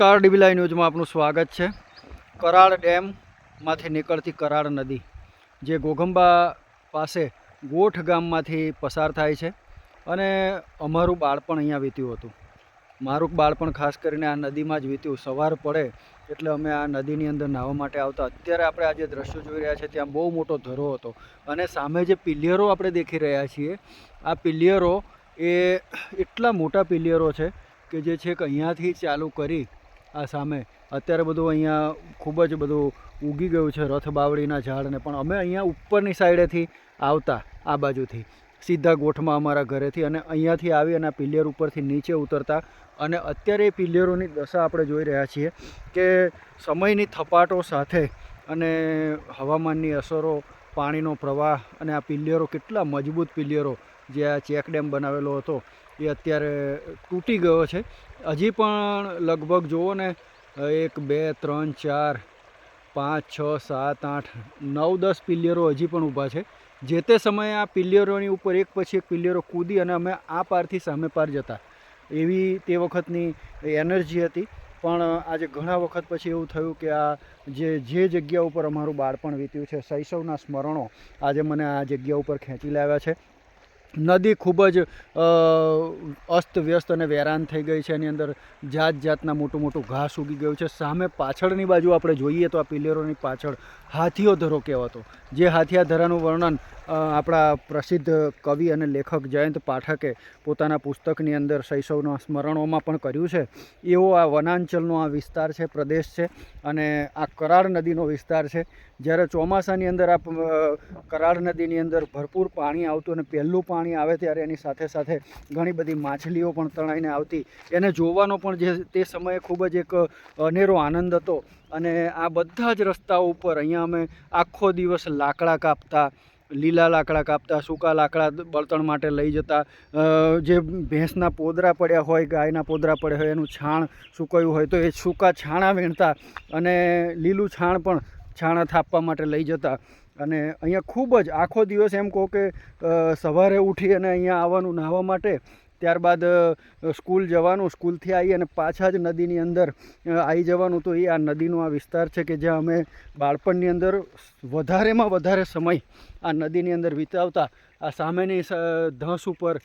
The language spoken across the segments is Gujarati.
નમસ્કાર ડીબીલાઈ ન્યૂઝમાં આપનું સ્વાગત છે. કરાળ ડેમમાંથી નીકળતી કરાળ નદી, જે ગોગંબા પાસે ગોઠ ગામમાંથી પસાર થાય છે અને અમારું બાળપણ અહીંયા વીત્યું હતું. મારું બાળપણ ખાસ કરીને આ નદીમાં જ વીત્યું. સવાર પડે એટલે અમે આ નદીની અંદર નાહવા માટે આવતા. અત્યારે આપણે આ જે દ્રશ્યો જોઈ રહ્યા છે ત્યાં બહુ મોટો ધરો હતો અને સામે જે પિલિયરો આપણે દેખી રહ્યા છીએ, આ પિલિયરો એ એટલા મોટા પિલિયરો છે કે જે છેક અહીંયાથી ચાલુ કરી આ સામે. અત્યારે બધું અહીંયા ખૂબ જ બધું ઉગી ગયું છે, રથ બાવળીના ઝાડને. પણ અમે અહીંયા ઉપરની સાઈડેથી આવતા, આ બાજુથી. સીધા ગોઠમાં અમારા ઘરેથી અને અહીંયાથી આવી અને પિલિયર ઉપરથી નીચે ઉતરતા. અને અત્યારે એ પિલિયરોની દશા આપણે જોઈ રહ્યા છીએ કે સમયની થપાટો સાથે અને હવામાનની અસરો, પાણીનો પ્રવાહ અને આ પિલિયરો કેટલા મજબૂત પિલિયરો. જે આ ચેક ડેમ બનાવેલો હતો એ અત્યારે તૂટી ગયો છે. હજી પણ લગભગ જુઓ ને, એક, બે, ત્રણ, ચાર, પાંચ, છ, સાત, આઠ, નવ, દસ પિલિયરો હજી પણ ઊભા છે. જે તે સમયે આ પિલિયરોની ઉપર એક પછી એક પિલિયરો કૂદી અને અમે આ પારથી સામે પાર જતા. એવી તે વખતની એનર્જી હતી. પણ આજે ઘણા વખત પછી એવું થયું કે આ જે જે જગ્યા ઉપર અમારું બાળપણ વીત્યું છે, શૈશવના સ્મરણો આજે મને આ જગ્યા ઉપર ખેંચી લાવ્યા છે. નદી ખૂબ જ અસ્ત વ્યસ્ત અને વેરાન થઈ ગઈ છે. એની અંદર જાત જાતના મોટું મોટું ઘાસ ઉગી ગયું છે. સામે પાછળની બાજુ આપણે જોઈએ તો આ પિલેરોની પાછળ હાથીઓ ધરો કહેવાતો. જે હાથીયા ધરાનું વર્ણન આપણા પ્રસિદ્ધ કવિ અને લેખક જયંત પાઠકે પોતાના પુસ્તકની અંદર શૈશવના સ્મરણોમાં પણ કર્યું છે. એવો આ વનાંચલનો આ વિસ્તાર છે, પ્રદેશ છે અને આ કરાર નદીનો વિસ્તાર છે. જ્યારે ચોમાસાની અંદર આ કરાળ નદીની અંદર ભરપૂર પાણી આવતું અને પહેલું પાણી આવે ત્યારે એની સાથે સાથે ઘણી બધી માછલીઓ પણ તણાઈને આવતી. એને જોવાનો પણ જે, તે સમયે ખૂબ જ એક અનેરો આનંદ હતો. અને આ બધા જ રસ્તાઓ ઉપર અહીંયા અમે આખો દિવસ લાકડા કાપતા, લીલા લાકડા કાપતા, સૂકા લાકડા બળતણ માટે લઈ જતા. જે ભેંસના પોદરા પડ્યા હોય, ગાયના પોદરા પડ્યા હોય, એનું છાણ સુકાયું હોય તો એ સૂકા છાણા વીણતા અને લીલું છાણ પણ છાણા થાપવા માટે લઈ જતા. અને અહીંયા ખૂબ જ આખો દિવસ એમ કહો કે સવારે ઉઠી અને અહીંયા આવવાનું નાહવા માટે, ત્યારબાદ સ્કૂલ જવાનું, સ્કૂલથી આવી અને પાછા જ નદીની અંદર આવી જવાનું. તો એ આ નદીનો આ વિસ્તાર છે કે જ્યાં અમે બાળપણની અંદર વધારેમાં વધારે સમય આ નદીની અંદર વિતાવતા. આ સામેની ધસ ઉપર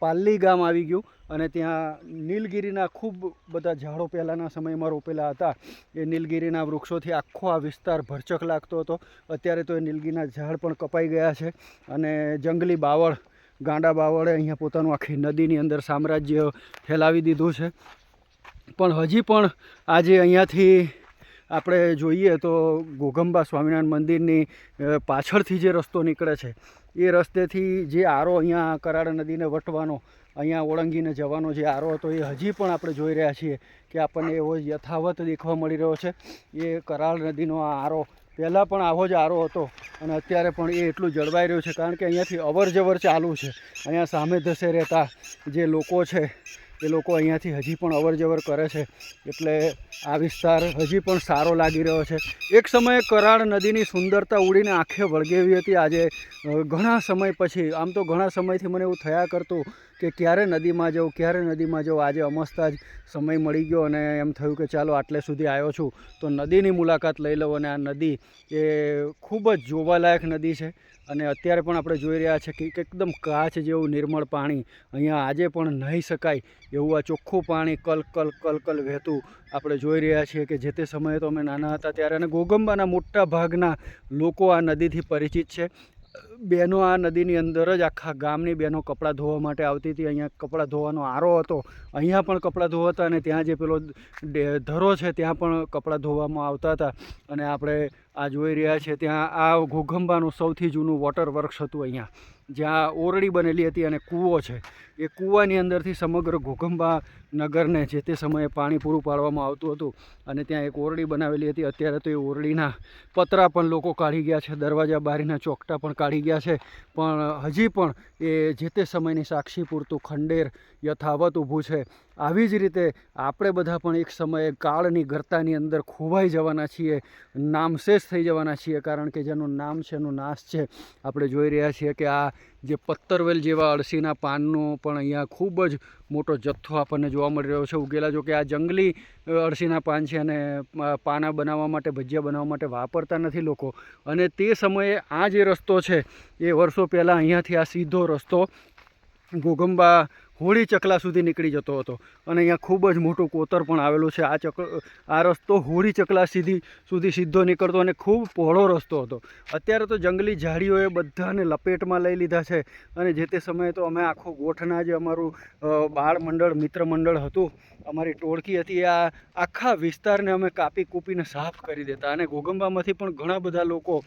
પાલ્લી ગામ આવી ગયું અને ત્યાં નીલગીરીના ખૂબ બધા ઝાડો પહેલાંના સમયમાં રોપેલા હતા. એ નીલગીરીના વૃક્ષોથી આખો આ વિસ્તાર ભરચક લાગતો હતો. અત્યારે તો એ નીલગીરીના ઝાડ પણ કપાઈ ગયા છે અને જંગલી બાવળ, ગાંડા બાવળે અહીંયા પોતાનું આખી નદીની અંદર સામ્રાજ્ય ફેલાવી દીધું છે. પણ હજી પણ આજે અહીંયાથી આપણે જોઈએ તો ઘોઘંબા સ્વામિનારાયણ મંદિરની પાછળથી જે રસ્તો નીકળે છે, એ રસ્તેથી જે આરો અહીંયા કરાડ નદીને વટવાનો, અહીંયા ઓળંગીને જવાનો જે આરો હતો, એ હજી પણ આપણે જોઈ રહ્યા છીએ કે આપણને એવો યથાવત દેખવા મળી રહ્યો છે. એ કરાળ નદીનો આ આરો, પહેલાં પણ આવો જ આરો હતો અને અત્યારે પણ એ એટલું જળવાઈ રહ્યું છે કારણ કે અહીંયાથી અવર જવર ચાલુ છે. અહીંયા સામે ધસે રહેતા જે લોકો છે એ લોકો અહીંયાથી હજી પણ અવર જવર કરે છે. એટલે આ વિસ્તાર હજી પણ સારો લાગી રહ્યો છે. એક સમયે કરાળ નદીની સુંદરતા ઉડીને આંખે વળગેવી હતી. આજે ઘણા સમય પછી, આમ તો ઘણા સમયથી મને એવું થયા કરતું કે ક્યારે નદીમાં જવું, ક્યારે નદીમાં જવું? આજે અમસ્તા જ સમય મળી ગયો અને એમ થયું કે ચાલો આટલે સુધી આવ્યો છું. તો નદીની મુલાકાત લઈ લઉં અને આ નદી એ ખૂબ જ જોવાલાયક નદી છે. અને અત્યારે પણ આપણે જોઈ રહ્યા છીએ કે એકદમ કાચ જેવું નિર્મળ પાણી અહીંયા આજે પણ નહીં શકાય એવું આ ચોખ્ખું પાણી કલ કલ કલ કલ વહેતું આપણે જોઈ રહ્યા છીએ કે જે તે સમયે તો અમે નાના હતા ત્યારે અને ગોગંબાના મોટા ભાગના લોકો આ નદીથી પરિચિત છે. બહેનો આ નદીની અંદર જ આખા ગામની બહેનો કપડાં ધોવા માટે આવતી હતી. અહીંયા કપડાં ધોવાનો આરો હતો. અહીંયા પણ કપડાં ધોવાતા અને ત્યાં જે પેલો ધરો છે ત્યાં પણ કપડાં ધોવામાં આવતા હતા. અને આપણે આ જોઈ રહ્યા છીએ ત્યાં આ ઘોઘંબાનું સૌથી જૂનું વોટર વર્ક્સ હતું અહીંયા. જ્યાં ઓરડી બનેલી હતી અને કૂવો છે, એ કૂવાની અંદરથી સમગ્ર ઘોઘંબા નગરને જે તે સમયે પાણી પૂરું પાડવામાં આવતું હતું અને ત્યાં એક ઓરડી બનાવેલી હતી. અત્યારે તો એ ઓરડીના પતરા પણ લોકો કાઢી ગયા છે, દરવાજા બારીના ચોકટા પણ કાઢી ગયા છે. પણ હજી પણ એ જે તે સમયની સાક્ષી પૂરતું ખંડેર યથાવત ઊભું છે. આવી જ રીતે આપણે બધા પણ એક સમયે કાળની ગર્તાની અંદર ખોવાઈ જવાના છીએ નામશેષ થઈ જવાના છીએ, કારણ કે જેનું નામ છે, એનું નાશ છે. આપણે જોઈ રહ્યા છીએ કે આ જે પત્તરવેલ જેવા અળસીના પાનનો પણ અહીંયા ખૂબ જ મોટો જથ્થો આપણને જોવા મળી રહ્યો છે. ઉગેલા જો કે આ જંગલી અળસીના પાન છે અને પાના બનાવવા માટે, ભજીયા બનાવવા માટે વાપરતા નથી લોકો. અને તે સમયે આ જે રસ્તો છે, એ વર્ષો પહેલાં અહીંયાથી આ સીધો રસ્તો ઘોઘંબા હોળી ચકલા સુધી નીકળી જતો હતો. અને અહીંયા ખૂબ જ મોટું કોતર પણ આવેલું છે. આ ચક, આ રસ્તો હોળી ચકલા સીધી, સુધી સીધો નીકળતો અને ખૂબ પહોળો રસ્તો હતો. અત્યારે તો જંગલી ઝાડીઓએ બધાને લપેટમાં લઈ લીધા છે. અને જે તે સમયે તો અમે આખું ગોઠના જે અમારું બાળ મંડળ, મિત્ર મંડળ હતું, અમારી ટોળકી હતી આ આખા વિસ્તારને અમે કાપી કૂપીને સાફ કરી દેતા. અને ઘોગંબામાંથી પણ ઘણા બધા લોકો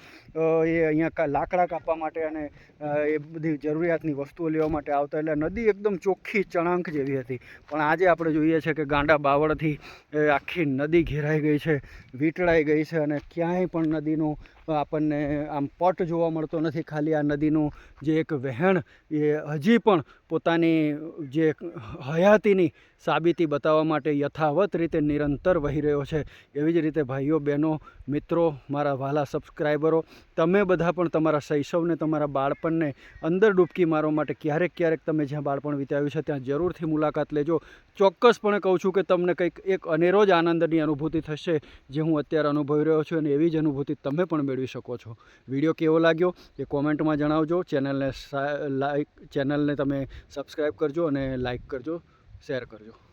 એ અહીંયા લાકડા કાપવા માટે અને એ બધી જરૂરિયાતની વસ્તુઓ લેવા માટે આવતા. એટલે નદી એકદમ ચોખ્ખી ચણાંક જેવી હતી. પણ આજે આપણે જોઈએ છે કે ગાંડા બાવળથી આખી નદી ઘેરાઈ ગઈ છે, વીંટળાઈ ગઈ છે અને ક્યાંય પણ નદીનું આપણને આમ પટ જોવા મળતો નથી. ખાલી આ નદીનું જે એક વહેણ, એ હજી પણ પોતાની જે હયાતીની સાબિતી બતાવવા માટે યથાવત રીતે નિરંતર વહી રહ્યો છે. એવી જ રીતે ભાઈઓ, બહેનો, મિત્રો, મારા વહાલા સબસ્ક્રાઈબરો, તમે બધા પણ તમારા શૈશવને, તમારા બાળપણને અંદર ડૂબકી મારવા માટે ક્યારેક ક્યારેક તમે જ્યાં બાળપણ વિતાવ્યું છે, ત્યાં જરૂરથી મુલાકાત લેજો. ચોક્કસપણે કહું છું કે તમને કંઈક એક અનેરો જ આનંદની અનુભૂતિ થશે જે હું અત્યારે અનુભવી રહ્યો છું અને એવી જ અનુભૂતિ તમે પણ મેળવી શકો છો. વીડિયો કેવો લાગ્યો એ કોમેન્ટમાં જણાવજો. ચેનલને લાઈક, ચેનલને તમે સબસ્ક્રાઈબ કરજો અને લાઈક કરજો, શેર કરજો.